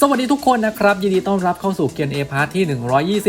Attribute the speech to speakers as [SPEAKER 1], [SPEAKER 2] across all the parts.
[SPEAKER 1] สวัสดีทุกคนนะครับ ยินดีต้อนรับเข้าสู่เกียร์เอพาร์ทที่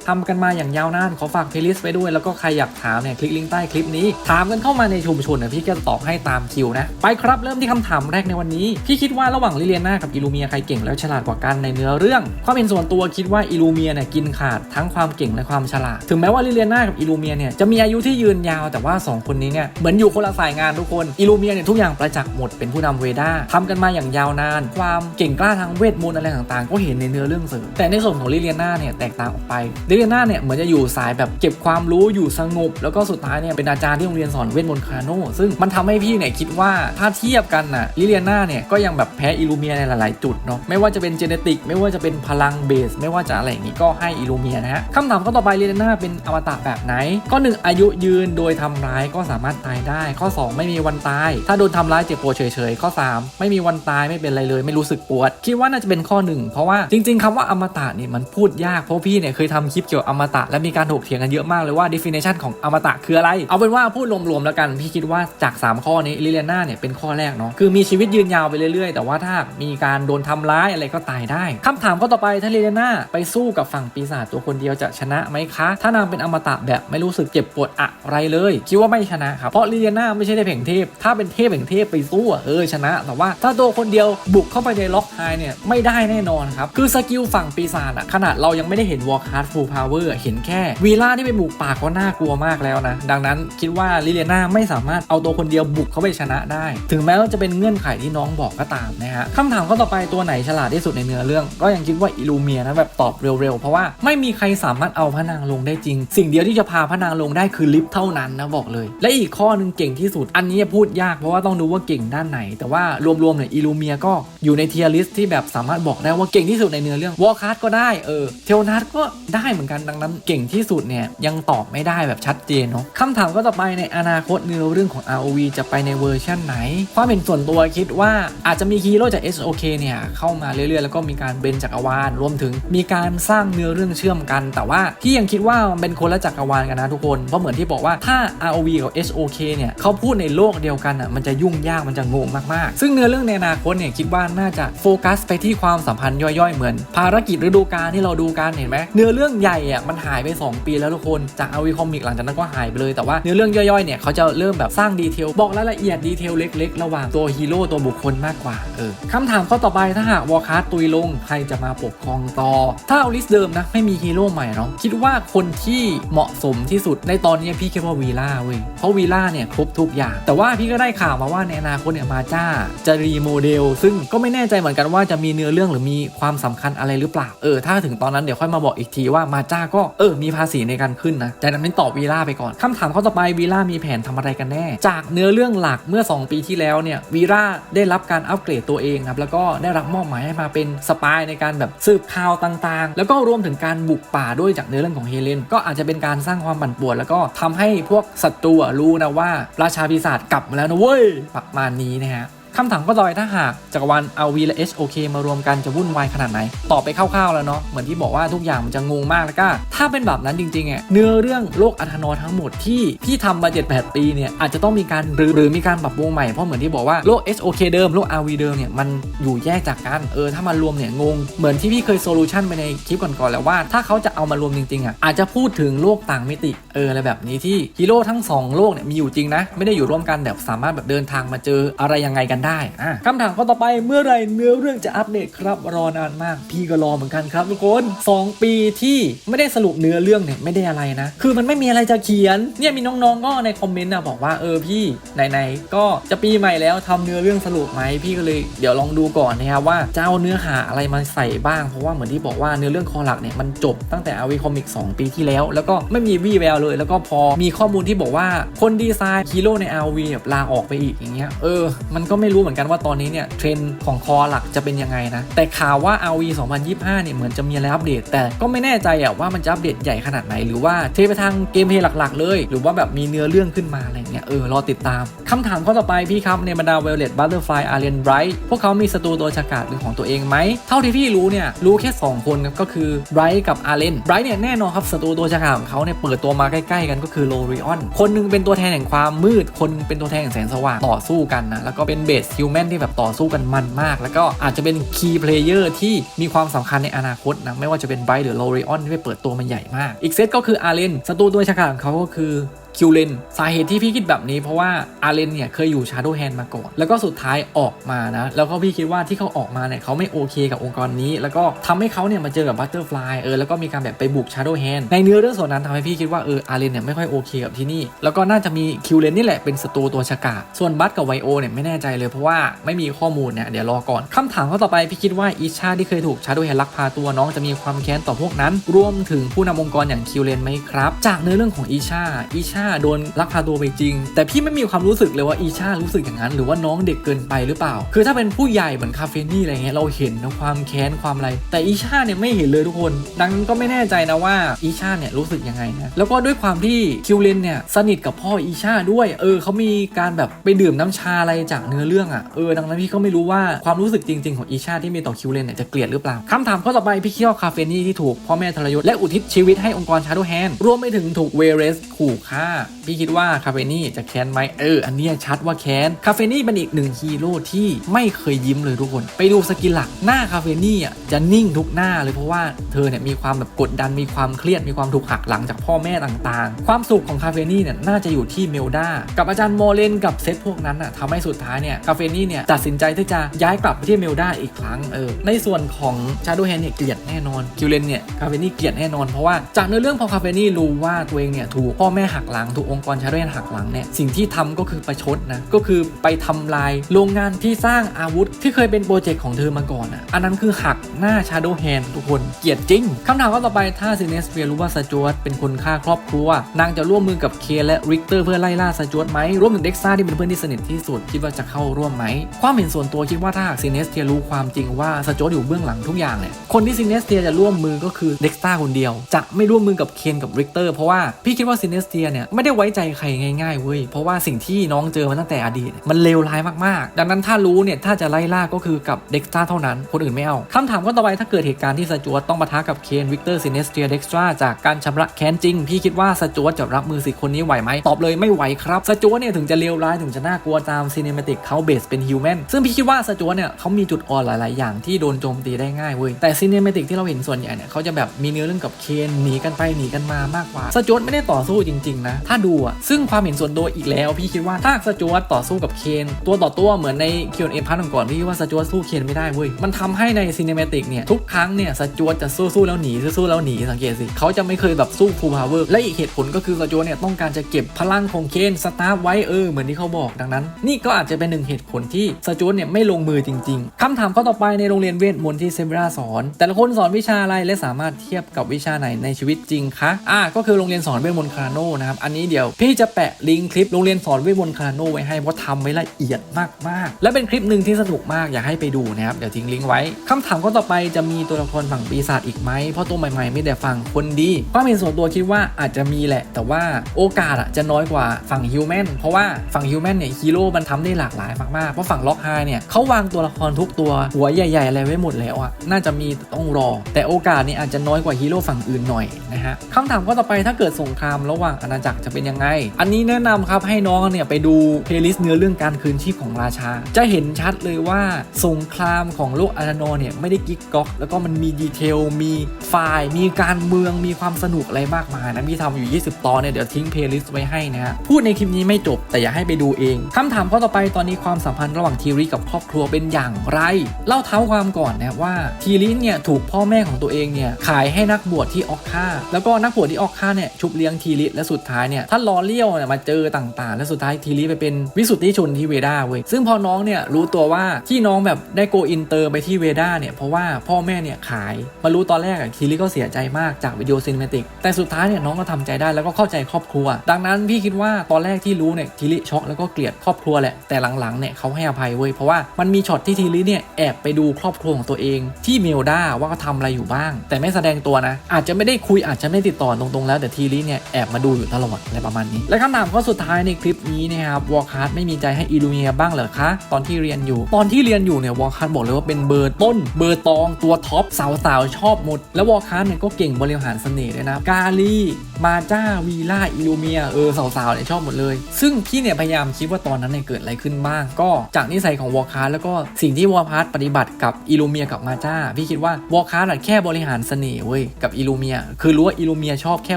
[SPEAKER 1] 120ทำกันมาอย่างยาวนาน ขอฝากเพลย์ลิสต์ไว้ด้วย แล้วก็ใครอยากถามเนี่ยคลิกลิงก์ใต้คลิปนี้ ถามกันเข้ามาในชุมชนนะพี่ก็ตอบให้ตามคิวนะ ไปครับเริ่มที่คำถามแรกในวันนี้ พี่คิดว่าระหว่างลิเลียนากับอิลูเมียใครเก่งแล้วฉลาดกว่ากันในเนื้อเรื่อง ความเป็นส่วนตัวคิดว่าอิลูเมียเนี่ยกินขาดทั้งความเก่งและความฉลาด ถึงแม้ว่าลิเลียนากับอิลูเมียเนี่ยจะมีอายุที่ยืนยาวแต่ว่าสองคนนี้เนี่ยเหมือนอยู่คนละสายงานทุกคนอิลูเมียเนี่ยทุกอย่างประจักษ์หมดเป็นผู้นำเวด้าทำกันมาอย่างยาวนาน ความเก่งกล้าทางเวทมนต์อะไรต่างๆ ก็เห็นในเนื้อเรื่องเสริมแต่ในส่วนของลิเลียนาเนี่ยแตกต่างออกไปลิเลียนาเนี่ยเหมือนจะอยู่สายแบบเก็บความรู้อยู่สงบ แล้วก็สุดท้ายเนี่ยเป็นอาจารย์ที่โรงเรียนสอนเวทมนต์คาโนซึ่งมันทำให้พี่เนี่ยคิดว่าถ้าเทียบกันน่ะลิเลียนาเนี่ยก็ยังแบบแพ้อิลูเมียในหลายๆ จุดเนาะไม่ว่าจะเป็นเจเนติกไม่ว่าจะเป็นพลังเบส ไม่ว่าจะอะไรอย่างนี้ก็ให้อิลูเมียนะฮะคำถามก็ต่อไปลิเลียนาเป็นอมตะแบบไหนข้อหนึ่งอายุยืนโดยทำร้ายก็สามารถตายได้ ข้อ 2 ไม่มีวันตาย ถ้าโดนทำร้ายเจ็บปวดเฉยๆข้อ 3 ไม่มีวันตายไม่เป็นไรเลย ไม่รู้สึกปวด คิดว่าน่าจะเป็นข้อหนึ่งเพราะว่าจริง ๆคำว่าอมตะนี่มันพูดยากเพราะพี่เนี่ยเคยทำคลิปเกี่ยวกับอมตะและมีการถกเถียงกันเยอะมากเลยว่า definition ของอมตะคืออะไร เอาเป็นว่าพูดรวมๆแล้วกันพี่คิดว่าจาก 3 ข้อนี้ลิเลียนาเนี่ยเป็นข้อแรกเนาะคือมีชีวิตยืนยาวไปเรื่อยๆ แต่ว่าถ้ามีการโดนทำร้ายอะไรก็ตายได้คำถามข้อต่อไปถ้าลิเลียนาไปสู้กับฝั่งปีศาจตัวคนเดียวจะชนะไหมคะ ถ้านางเป็นอมตะแบบไม่รู้สึกเจ็บปวดอะไรเลยคิดว่าไม่ชนะครับเพราะลิเลียนาไม่ใช่ได้เพ่งเทพ ถ้าเป็นเทพแห่งเทพไปสู้เออชนะ แต่ว่าถ้าตัวคนเดียวบุกเข้าไปในล็อกไฮเนี่ยไม่ได้ได้แน่นอนครับ คือสกิลฝั่งปีศาจอะขนาดเรายังไม่ได้เห็นวอลคาร์ดฟูลพาวเวอร์เห็นแค่วีล่าที่ไปบุกป่าก็น่ากลัวมากแล้วนะ ดังนั้นคิดว่าลิเลียนาไม่สามารถเอาตัวคนเดียวบุกเข้าไปชนะได้ ถึงแม้ว่าจะเป็นเงื่อนไขที่น้องบอกก็ตามนะฮะคำถามข้อต่อไปตัวไหนฉลาดที่สุดในเนื้อเรื่อง ก็ยังคิดว่าอิลูเมียนะแบบตอบเร็วๆ เพราะว่าไม่มีใครสามารถเอาพระนางลงได้จริง สิ่งเดียวที่จะพาพระนางลงได้คือลิฟต์เท่านั้นนะบอกเลย และอีกข้อหนึงเก่งที่สุด อันนี้พูดยากเพราะว่าต้องดูว่าเก่งด้านไหน แต่ว่ารวมๆเนี่ยอิลูเมียก็อยู่ในเทียร์ลิสที่แบบสามารถบอกได้ว่าเก่งที่สุดในเนื้อเรื่องวอลคาร์ดก็ได้เออเทลนัทก็ได้เหมือนกันดังนั้นเก่งที่สุดเนี่ยยังตอบไม่ได้แบบชัดเจนเนาะคำถามก็ต่อไปในอนาคตเนื้อเรื่องของ ROV จะไปในเวอร์ชันไหน ความเป็นส่วนตัวคิดว่าอาจจะมีฮีโร่จาก SOK เนี่ยเข้ามาเรื่อยๆ แล้วก็มีการเบนจักรวาลรวมถึงมีการสร้างเนื้อเรื่องเชื่อมกัน แต่ว่าพี่ยังคิดว่ามันเป็นคนละจักรวาลกันนะทุกคนเพราะเหมือนที่บอกว่าถ้า ROV กับ SOK เนี่ยเขาพูดในโลกเดียวกันอะมันจะยุ่งยากมันจะงงมากๆ ซึ่งเนื้อเรื่องในอนาคตเนี่ยคิดว่าน่าจะโฟกัสไปที่ความความสัมพันธ์ย่อยๆ เหมือน ภารกิจฤดูกาลที่เราดูกันเห็นไหมเนื้อเรื่องใหญ่อะมันหายไป 2 ปีแล้วทุกคนจาก ROV คอมิกหลังจากนั้นก็หายไปเลยแต่ว่าเนื้อเรื่องย่อยๆเนี่ยเขาจะเริ่มแบบสร้างดีเทลบอกรายละเอียดดีเทลเล็กๆ ระหว่างตัวฮีโร่ตัวบุคคลมากกว่าเออคำถามข้อต่อไปถ้าหากวอลคาร์ตุยลงใครจะมาปกครองต่อ ถ้าเอาลิสต์เดิมนะไม่มีฮีโร่ใหม่เนาะคิดว่าคนที่เหมาะสมที่สุดในตอนนี้พี่คิดว่าวีล่าเว้ยเพราะวีล่าเนี่ยครบทุกอย่าง แต่ว่าพี่ก็ได้ข่าวมาว่าในอนาคตเนี่ยมาจ้าจะรีโมเดลซึ่งก็ไม่แน่ใจเหมือนกันว่าจะมีเนื้อเรื่องรื่องหรือมีความสำคัญอะไรหรือเปล่าเออถ้าถึงตอนนั้นเดี๋ยวค่อยมาบอกอีกทีว่ามาจ้าก็เออมีภาษีในการขึ้นนะแต่นั้นตอบวีล่าไปก่อนคำถามข้อต่อไปวีล่ามีแผนทำอะไรกันแน่ จากเนื้อเรื่องหลักเมื่อ 2 ปีที่แล้วเนี่ยวีล่าได้รับการอัปเกรดตัวเองครับแล้วก็ได้รับมอบหมายให้มาเป็นสปายในการแบบสืบข่าวต่างๆ แล้วก็รวมถึงการบุกป่าด้วยจากเนื้อเรื่องของเฮเลนก็อาจจะเป็นการสร้างความปั่นป่วน แล้วก็ทำให้พวกศัตรูรู้นะว่าราชาปีศาจกลับมาแล้วนะเว้ยประมาณนี้นะฮะ คำถามก็ต่อยถ้าหากจักรวาล RV และ HOK มารวมกันจะวุ่นวายขนาดไหน ตอบไปคร่าวๆแล้วเนาะเหมือนที่บอกว่าทุกอย่างมันจะงงมากแล้วก็ ถ้าเป็นแบบนั้นจริงๆอะเนื้อเรื่องโลกอัธนอทั้งหมดที่ที่ทำมา 7-8 ปีเนี่ยอาจจะต้องมีการหรือหรือมีการปรับปรุงใหม่เพราะเหมือนที่บอกว่าโลก HOK เดิมโลก RV เดิมเนี่ยมันอยู่แยกจากกันเออถ้ามารวมเนี่ยงงเหมือนที่พี่เคยโซลูชันไปในคลิปก่อนๆแล้วว่า ถ้าเขาจะเอามารวมจริงๆอะอาจจะพูดถึงโลกต่างมิติเอออะไรแบบนี้ที่ฮีโร่ทั้งสองโลกเนี่ยมีอยู่จริงนะไม่ได้อยู่ร่วมกันแบบสามารถแบบเดินทางมาเจออะไรยังไงกันได้คำถามข้อต่อไปเมื่อไรเนื้อเรื่องจะอัปเดตครับรอนานมาก พี่ก็รอเหมือนกันครับทุกคน 2 ปีที่ไม่ได้สรุปเนื้อเรื่องเนี่ยไม่ได้อะไรนะ คือมันไม่มีอะไรจะเขียนเนี่ยมีน้องๆก็ในคอมเมนต์นะบอกว่าเออพี่ไหนๆก็จะปีใหม่แล้วทำเนื้อเรื่องสรุปไหมพี่ก็เลยเดี๋ยวลองดูก่อนนะครับว่าจะเอาเนื้อหาอะไรมาใส่บ้างเพราะว่าเหมือนที่บอกว่าเนื้อเรื่องคอหลักเนี่ยมันจบตั้งแต่อาวีคอมิก2ปีที่แล้ว แล้วก็ไม่มีวี่แววเลย แล้วก็พอมีข้อมูลที่บอกว่าคนดีไซน์ฮีโร่ใน RV แบบลาออกไปอีกอย่างเงี้ยเออมันก็ไม่รู้เหมือนกันว่าตอนนี้เนี่ยเทรนด์ของคอหลักจะเป็นยังไงนะ แต่ข่าวว่า RV 2025 เนี่ยเหมือนจะมีอะไรอัปเดต แต่ก็ไม่แน่ใจอะว่ามันจะอัปเดตใหญ่ขนาดไหน หรือว่าเทไปทางเกมเพลย์หลักๆ เลย หรือว่าแบบมีเนื้อเรื่องขึ้นมาอะไรเงี้ยเออรอติดตามคำถามข้อต่อไปพี่ครับในบรรดาเวลเลตบัตเตอร์ฟลายอารีนไบรท์พวกเขามีศัตรูตัวฉกาจเป็นของตัวเองไหมเท่าที่พี่รู้เนี่ยรู้แค่ 2 คนครับก็คือไบรท์กับอารีนไบรท์เนี่ยแน่นอนครับศัตรูตัวฉกาจของเขาเนี่ยเปิดตัวมาใกล้ๆ กันก็คือโลริออนคนนึงเป็นตัวแทนแห่งความมืดคนหนึ่งเป็นตัวแทนแห่งแสงสว่างต่อสู้กันนะแล้วก็เป็นเบสฮิวแมนที่แบบต่อสู้กันมันมาก แล้วก็อาจจะเป็นคีย์เพลเยอร์ที่มีความสำคัญในอนาคตนะไม่ว่าจะเป็นไบรท์หรือโลเรออนที่ไปเปิดตัวมันใหญ่มาก อีกเซตก็คืออาร์เลนศัตรูตัวฉกาจของเขาก็คือ คิวเลนสาเหตุที่พี่คิดแบบนี้เพราะว่าอาร์เรนเนี่ยเคยอยู่ชาร์โดแฮนมาก่อน แล้วก็สุดท้ายออกมานะ แล้วก็พี่คิดว่าที่เขาออกมาเนี่ยเขาไม่โอเคกับองค์กรนี้ แล้วก็ทำให้เขาเนี่ยมาเจอกับบัตเตอร์ฟลายเออแล้วก็มีการแบบไปบุกชาร์โดแฮนในเนื้อเรื่องส่วนนั้นทำให้พี่คิดว่าเอออาร์เรนเนี่ยไม่ค่อยโอเคกับที่นี่ แล้วก็น่าจะมีคิวเลนนี่แหละเป็นศัตรูตัวฉกาส่วนบัตกับไวโอเนี่ยไม่แน่ใจเลยเพราะว่าไม่มีข้อมูลเนี่ยเดี๋ยวรอก่อนคำถามข้อต่อไปพี่คิดว่าอีชาที่เคยถูกชาร์โดแฮนลักพาตัวน้องจะมีความแค้นต่อพวกนั้น รวมถึงผู้นำองค์กรอย่างคิวเลนไหมครับ จากเนื้อเรื่องของอีชาอีชาโดนลักพาตัวไปจริง แต่พี่ไม่มีความรู้สึกเลยว่าอีชารู้สึกอย่างนั้น หรือว่าน้องเด็กเกินไปหรือเปล่า คือถ้าเป็นผู้ใหญ่เหมือนคาเฟนี่อะไรเงี้ยเราเห็นนะความแค้นความอะไร แต่อีชาเนี่ยไม่เห็นเลยทุกคน ดังนั้นก็ไม่แน่ใจนะว่าอีชาเนี่ยรู้สึกยังไงนะแล้วก็ด้วยความที่คิวเลนเนี่ยสนิทกับพ่ออีชาด้วย เออเขามีการแบบไปดื่มน้ำชาอะไรจากเนื้อเรื่องอะเออดังนั้นพี่ก็ไม่รู้ว่าความรู้สึกจริง ๆ ของอีชาที่มีต่อคิวเลนเนี่ยจะเกลียดหรือเปล่าคำถามข้อต่อไปพี่คิดว่าคาเฟนี่ที่ถูกพ่อแม่ทรยศและอุทิศชีวิตให้องค์กรชาโดแฮนรวมไปถึงถูกเวเรสขู่ฆ่าพี่คิดว่าคาเฟนี่จะแค้นไหมเออ อันนี้ชัดว่าแค้นคาเฟนี่เป็นอีกหนึ่งฮีโร่ที่ไม่เคยยิ้มเลยทุกคน ไปดูสกิลหลักหน้าคาเฟนี่อะจะนิ่งทุกหน้าเลยเพราะว่าเธอเนี่ยมีความแบบกดดันมีความเครียดมีความถูกหักหลังจากพ่อแม่ต่างๆ ความสุขของคาเฟนี่เนี่ยน่าจะอยู่ที่เมลดากับอาจารย์โมเลนกับเซตพวกนั้นอะทำให้สุดท้ายเนี่ยคาเฟนี่เนี่ยตัดสินใจที่จะย้ายกลับไปที่เมลดาอีกครั้งเออในส่วนของชาโดแฮนเนี่ยเกลียดแน่นอนคิวเลนเนี่ยคาเฟนี่เกลียดแน่นอนเพราะว่าจากเนื้อเรื่องพอคาเฟนี่รู้ว่าตัวเองเนี่ยถูกพ่อแม่หักหลังถูกองค์กรชาโดแฮนหักหลังเนี่ยสิ่งที่ทำก็คือประชดนะก็คือไปทำลายโรงงานที่สร้างอาวุธ ที่เคยเป็นโปรเจกต์ของเธอมาก่อนอะอันนั้นคือหักหน้าชาโดแฮนทุกคนเกลียดจริงคำถามข้อต่อไปถ้าซินเนสเฟียรู้ว่าสจวตเป็นคนฆ่าครอบครัว นางจะร่วมมือกับเคและริกเตอร์เพื่อไล่ล่าสจวตไหมรวมถึงเด็กซ่าที่เป็นเพื่อนที่สนิทที่สุดคิดว่าจะเข้าร่วมไหมความเห็นส่วนตัวคิดว่าถ้าหากซินเนสเทียรู้ความจริงว่าสจวตอยู่เบื้องหลังทุกอย่างเนี่ยคนที่ซินเนสเทียจะร่วมมือก็คือเด็กซ่าคนเดียว จะไม่ร่วมมือกับเคนกับริกเตอร์เพราะว่าพี่คิดว่าซินเนสเทียเนี่ยไม่ได้ไว้ใจใครง่ายๆเว้ยเพราะว่าสิ่งที่น้องเจอมาตั้งแต่อดีต มันเลวร้ายมากๆ ดังนั้นถ้ารู้เนี่ยถ้าจะไล่ล่าก็คือกับเด็กซ่าเท่านั้น คนอื่นไม่เอาคำถามก็ต่อไปถ้าเกิดเหตุการณ์ที่สจวตต้องปะทะกับเคนวิกเตอร์ซินเนสเทียเด็กซ่าจากการชำระแค้นจริง พี่คิดว่าสจวตจะรับมือสิคนนี้ไหวไหมตอบเลยไม่ไหวครับสจวตเนี่ยถึงจะเลวร้ายถึงจะน่ากลัวตามซีเนิเมติกเขาเบสเป็นฮิวแมนซึ่งพี่คิดว่าสจวตเนี่ยเขามีจุดอ่อนหลาย ๆ อย่างที่โดนโจมตีได้ง่ายเว้ยแต่ซีนิเมติกที่เราเห็นส่วนใหญ่เนี่ยเขาจะแบบมีเนื้อเรื่องกับเคนหนีกันไปหนีกันมามากกว่าสจวตไม่ได้ต่อสู้จริง ๆ นะถ้าดูอะซึ่งความเห็นส่วนตัวอีกแล้ว พี่คิดว่าถ้าสจวตต่อสู้กับเคนตัวต่อตัวเหมือนในเคียนเอ็มพาร์ทก่อนพี่ว่าสจวตสู้เคนไม่ได้เว้ยมันทำให้ในซีนิเมติกเนี่ยทุกครั้งเนี่ยสจวตจะสู้ๆแล้วหนีสู้แล้วหนีสังเกตสิเขาจะไม่เคยแบบสู้ฟูลพาวเวอร์และอีกเหตุผลก็คือสจวตเนี่ยต้องการจะเก็บพลังของเคนสตาร์ฟไว้เออเหมือนที่เขาบอกดังนั้น นี่ก็อาจจะเป็นหนึ่งเหตุผลที่สจวตเนี่ยไม่ลงมือจริง ๆคำถามข้อต่อไปในโรงเรียนเวทมนต์ที่เซเบราสอน แต่ละคนสอนวิชาอะไรและสามารถเทียบกับวิชาไหนในชีวิตจริงคะอ่าก็คือโรงเรียนสอนเวทมนต์คาราโนนะครับอันนี้เดี๋ยว พี่จะแปะลิงก์คลิปโรงเรียนสอนเวทมนต์คาราโนไว้ให้เพราะทำไว้ละเอียดมากๆ และเป็นคลิปหนึ่งที่สนุกมากอยากให้ไปดูนะครับเดี๋ยวทิ้งลิงก์ไว้คำถามข้อต่อไปจะมีตัวละครฝั่งปีศาจอีกไหมเพราะตัวใหม่ๆ ไม่แต่ฝั่งคนดีความเห็นส่วนตัวคิดว่าอาจจะมีแหละ แต่ว่าโอกาสอะจะน้อยกว่าฝั่งฮิวแมนเพราะว่าฝั่งฮิวแมนเนี่ยฮีโร่มันทำได้หลากหลายมากๆเพราะฝั่งล็อกไฮเนี่ยเขาวางตัวละครทุกตัวหัวใหญ่ๆอะไรไว้หมดแล้วอะน่าจะมีแต่ต้องรอ แต่โอกาสเนี่ยอาจจะน้อยกว่าฮีโร่ฝั่งอื่นหน่อยนะฮะคำถามข้อต่อไปถ้าเกิดสงครามระหว่างอาณาจักรจะเป็นยังไง อันนี้แนะนำครับให้น้องเนี่ยไปดูเพลย์ลิสต์เนื้อเรื่องการคืนชีพของราชา จะเห็นชัดเลยว่าสงครามของโลกอาราโนเนี่ยไม่ได้กิ๊กก๊อก แล้วก็มันมีดีเทล มีไฟล์ มีการเมือง มีความสนุกอะไรมากมายนะมีทำอยู่ 20 ตอนเนี่ยเดี๋ยวทิ้งเพลย์ลิสต์ไว้ให้นะฮะ พูดในคลิปนี้ไม่จบแต่อยากให้ไปดูเองคำถามข้อต่อไปตอนนี้ความสัมพันธ์ระหว่างทีริกับครอบครัวเป็นอย่างไร เล่าเท้าความก่อนนะว่าทีริเนี่ยถูกพ่อแม่ของตัวเองเนี่ยขายให้นักบวชที่ออกค่า แล้วก็นักบวชที่ออกค่าเนี่ยชุบเลี้ยงทีริและสุดท้ายเนี่ยท่านลอเลี้ยวเนี่ยมาเจอต่างๆ และสุดท้ายทีริไปเป็นวิสุทธิชนที่เวดาเว้ยซึ่งพอน้องเนี่ยรู้ตัวว่าที่น้องแบบได้โกอินเตอร์ไปที่เวดาเนี่ยเพราะว่าพ่อแม่เนี่ยขายมารู้ตอนแรกอะทีริก็เสียใจมากจากวิดีโอซินเมติกแต่สุดท้ายเนี่ยน้องก็ทำใจได้แล้วก็เข้าใจครอบครัว ดังนั้นพี่คิดว่าตอนแรกที่รู้เนี่ยทีริช็อกแล้วก็เกลียดครอบครัวแหละแต่หลังๆเนี่ยเขาให้อภัยเว้ยเพราะว่ามันมีช็อตที่ทีริเนี่ยแอบไปดูครอบครัวของตัวเอง ที่เมลดาว่าเขาทำอะไรอยู่บ้าง แต่ไม่แสดงตัวนะ อาจจะไม่ได้คุยอาจจะไม่ติดต่อตรงๆแล้วแต่ทีริเนี่ยแอบมาดูอยู่ตลอดอดอะไรประมาณนี้ และคำถามข้อสุดท้ายในคลิปนี้นะครับวอลคัสไม่มีใจให้อิลูเมียบ้างเหรอคะตอนที่เรียนอยู่ ตอนที่เรียนอยู่เนี่ยวอลคัสบอกเลยว่าเป็นเบอร์ต้น เบอร์ตองตัวท็อปสาวๆชอบหมด แล้ววอลคัสเนี่ยก็เก่งบริหารเสน่ห์ด้วยนะกาลีมาจ้าวีล่าอิลูเมียเออสาวๆเนี่ยชอบหมดเลย ซึ่งพี่เนี่ยพยายามคิดว่าตอนนั้นเนี่ยเกิดอะไรขึ้นบ้าง ก็จากนิสัยของวอลคัสแล้วก็สิ่งที่วอลคัสปฏิบัติกับอิลูเมียกับมาจ้าพี่คิดว่าวอลคัสแค่บริหารเสน่ห์เว้ยกับอิลูเมียคือรู้ว่าอิลูเมียชอบแค่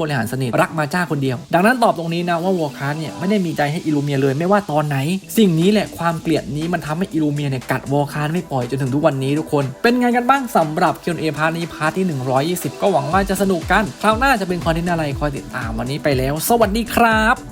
[SPEAKER 1] บริหารเสน่ห์รักมาจ้าคนเดียวดงนั้นตอบตรงนี้นะว่าวอลคัสเนี่ยไม่ได้มีใจให้อิลูเมียเลยไม่ว่าตอนไหน สิ่งนี้แหละความเกลียดนี้มันทำให้อิลูเมียเนี่ยกัดวอลคัสไม่ปล่อยจนถึงทุกวันนี้ทุกคน เป็นไงกันบ้างสำหรับ Q&A พาร์ทนี้พาร์ทที่ 120 ก็หวังว่าจะสนุกกัน คราวหน้าจะเป็นคอนเทนต์อะไรคอยติดตามวันนี้ไปแล้ว สวัสดีครับ